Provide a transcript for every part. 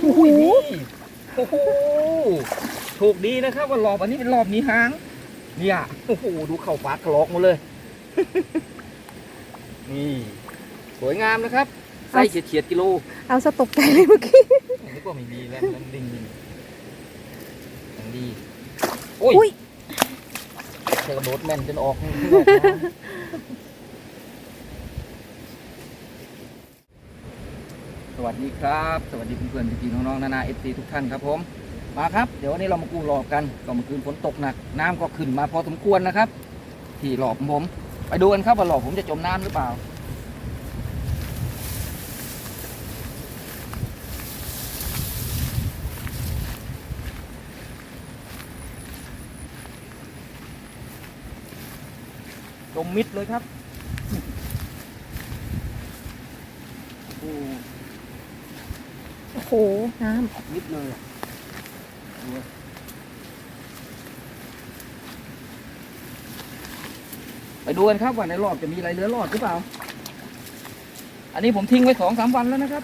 โอ้โหนี่โอ้โหโชคดีนะครับว่ารอบอันนี้เป็นรอบหนี้หาง เนี่ยโอ้โหดูเข่าปากกระลอกหมดเลย นี่ สวยงามนะครับไส้เฉียดเฉียดๆกิโล เอาสะตกใจเลยเมื่อกี้นึกว่าไม่ดีแล้วมันดิ่งดิ่งอย่างดี โอ้ยอุ้ยเธอกระโดดแม่นจนออกข้างนอกมาส วัสดีครับ สวัสดีเพื่อนๆพี่ๆน้องๆนานาเอฟซีทุกท่านครับผม มาครับ เดี๋ยววันนี้เรามากู้หลอบกันก็เมื่อคืนฝนตกหนัก น้ำก็ขึ้นมาพอสมควรนะครับ ที่หลอบผม ไปดูกันครับว่าหลอบผมจะจมน้ำหรือเปล่าจมมิดเลยครับ โอ้ โอ้โห น้นิดเลยอะดูอะไปดูกันครับว่าในรอบจะมีอะไรเหลือรอดหรือเปล่า อันนี้ผมทิ้งไว้สองสามวันแล้วนะครับ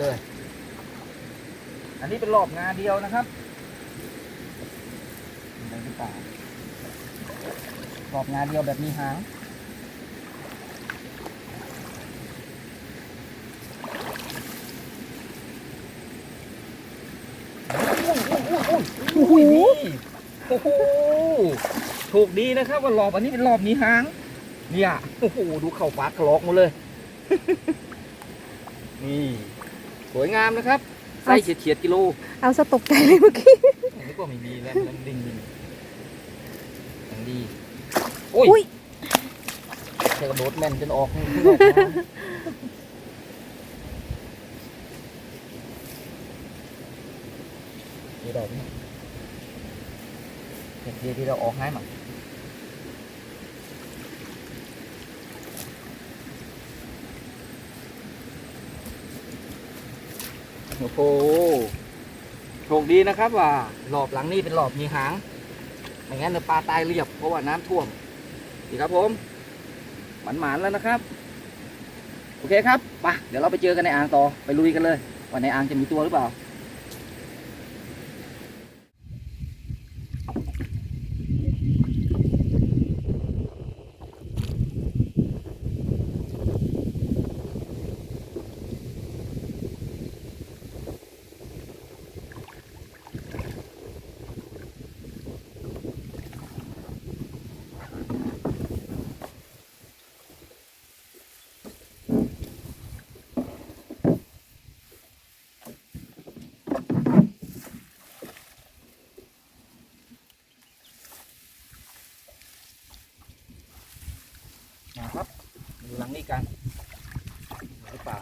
เลย อันนี้เป็นรอบงานเดียวนะครับอะไรหรือเปล่ารอบงานเดียวแบบมีหางำโอ้โหนี่โอ้โหโชคดีนะครับว่ารอบอันนี้เป็นรอบมีหาง เนี่ย โอ้โห ดูเข่าปากกระลอกหมดเลย นี่ สวยงามนะครับไส้เฉียดเฉียดๆกิโลเอาสะตกใจเลยเมื่อกี้นึกว่าไม่ดีแล้วมันดิ่งดิ่งอย่างดีโอ้ยอุ้ยเธอกระโดดแม่นจนออกข้างนอกมาดีดอกนี่เห็ดดีที่เราออกให้มา อ้โหโชคดีนะครับว่าหลอบหลังนี่เป็นหลอบมีหางไม่งั้นจะปลาตายเรียบเพราะว่าน้ำท่วมดีครับผมหมันหมานแล้วนะครับ โอเคครับไปเดี๋ยวเราไปเจอกันในอ่างต่อไปลุยกันเลยว่าในอ่างจะมีตัวหรือเปล่า หลังนี้กันหรือเปล่า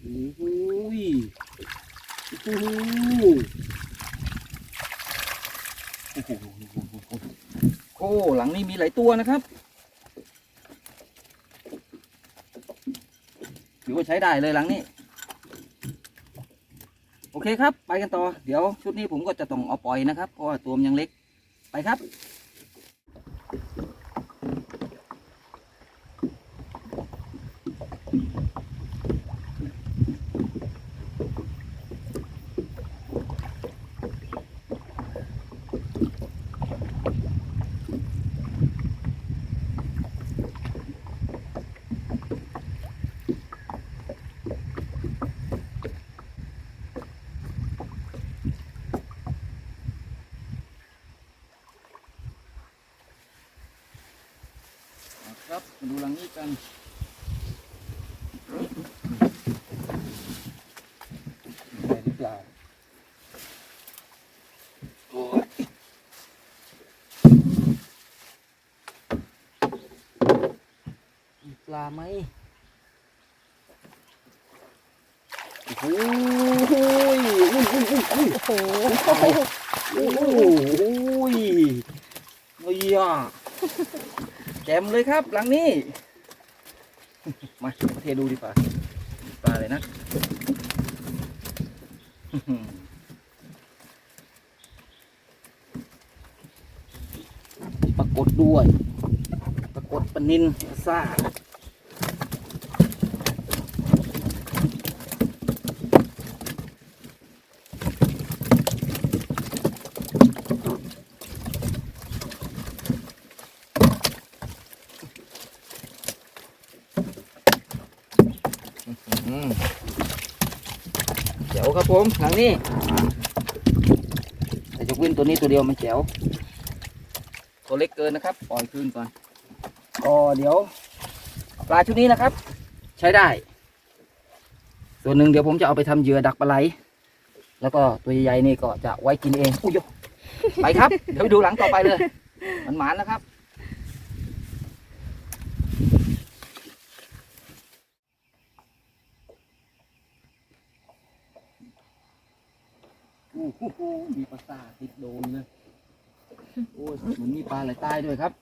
โอ้โหยโอ้โหโอ้โหโอ้หลังนี้มีหลายตัวนะครับ ถือว่าใช้ได้เลยหลังนี้ โอเคครับ ไปกันต่อ เดี๋ยวชุดนี้ผมก็จะต้องเอาปล่อยนะครับ เพราะว่าตัวมันยังเล็ก ไปครับ หลังนี้กันได้หรือเปล่าโอ้ยปลาไหมโอ้โหอุ้ยอุ้ยอุ้ยอุ้ยโอ้ยโหโอ้โหโอ้ยโอ้ย แจมเลยครับ หลังนี้ มาเทดูดีกว่าปลาเลยนะปรากฏด้วย ปรากฏปนินซ่า อืมเจ๋วครับ ผมหลังนี้แต่ยกเว้นตัวนี้ตัวเดียวมันแจ๋วตัวเล็กเกินนะครับปล่อยคืนก่อนก็เดี๋ยวปลาชุดนี้นะครับ ใช้ได้ ส่วนหนึ่งเดี๋ยวผมจะเอาไปทำเหยื่อดักปลาไหล แล้วก็ตัวใหญ่ๆนี่ก็จะไว้กินเองอุ้ยโยไปครับ เดี๋ยวไปดูหลังต่อไปเลยมันหมานนะครับ อ้โหมีปลาซ่าติดโดนเลยโอ้ยเหมือนมีปลาไหลใต้ด้วยครับ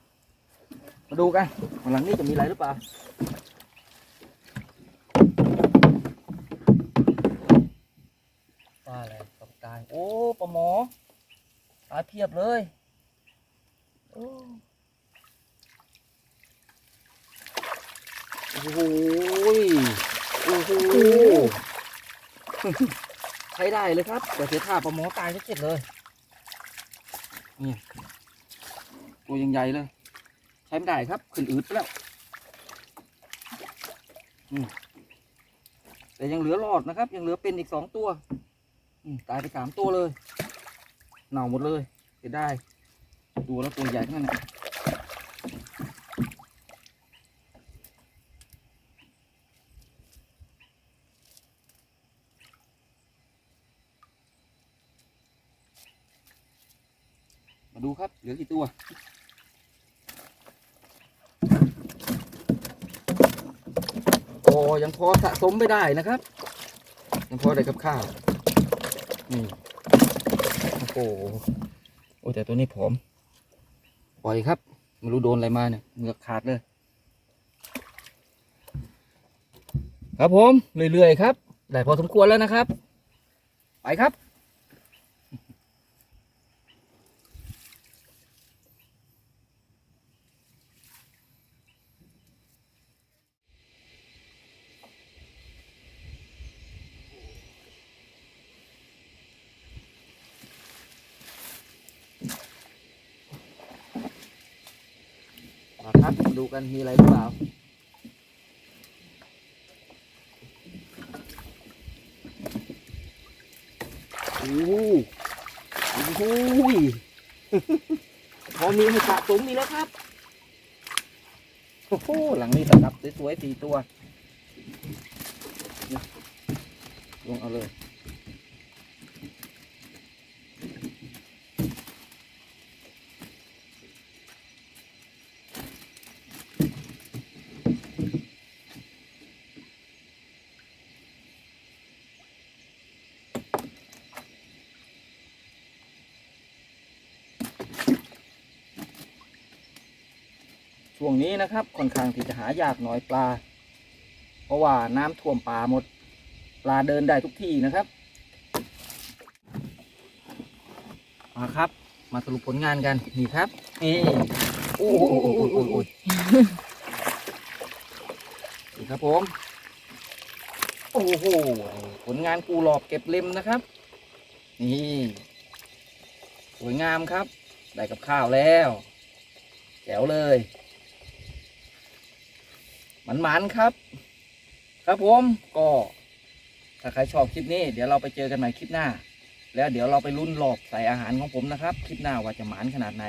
มาดูกันข้างหลังนี้จะมีอะไรหรือเปล่าปลาอะไรปลาตายโอ้ปลาหมอปลาเพียบเลยโอ้โหโอ้โห ใช้ได้เลยครับ เดี๋ยวเสียท่าปลาหมอตายจะเจ็ดเลย นี่ ตัวยังใหญ่เลย ใช้ไม่ได้ครับ ขึ้นอืดไปแล้วแต่ยังเหลือรอดนะครับ ยังเหลือเป็นอีกสองตัวตายไปสามตัวเลย เน่าหมดเลยเสียได้ดูแล้วตัวใหญ่ทั้งนั้นนะมาดูครั ลือกี่ตัวโอ้ยังพอสะสมไม่ได้นะครับ ยังพอได้กับข้าวนี่โอ้โหโอ้แต่ตัวนี้ผอมปล่อยครับไม่รู้โดนอะไรมาเนี่ยเหงือกขาดเลย ครับผมเรื่อยๆครับได้พอสมควรแล้วนะครับ ไปครับ มาครับมา ดูกันมีอะไรหรือเปล่าโอ้โหโอ้โหพอมีให้สะสมมีแล้วครับโอ้โหหลังนี้ตะกับสวยๆสี่ตัวลงเอาเลย ช่วงนี้นะครับค่อนข้างที่จะหายากหน่อยปลา เพราะว่าน้ำท่วมป่าหมด ปลาเดินได้ทุกที่นะครับมาครับ มาสรุปผลงานกันนี่ครับนี่โอ้โหโอ้โหโอ้โหโอ้โหนี่ครับผม โอ้โหผลงานกูหลอบเก็บเล็มนะครับ นี่สวยงามครับ ได้กับข้าวแล้วแจ๋วเลย มันมันๆครับ ครับผมก็ถ้าใครชอบคลิปนี้ เดี๋ยวเราไปเจอกันใหม่คลิปหน้า แล้วเดี๋ยวเราไปลุ้นหลอบใส่อาหารของผมนะครับ คลิปหน้าว่าจะหมานขนาดไหน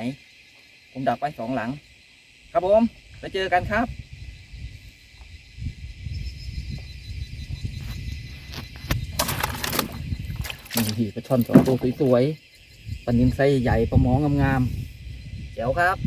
ผมดักไปสองหลัง ครับผมไปเจอกันครับนี่ปลาช่อนสองตัวสวยๆปลานินไซส์ใหญ่ปลาหมองามๆแจ๋วครับ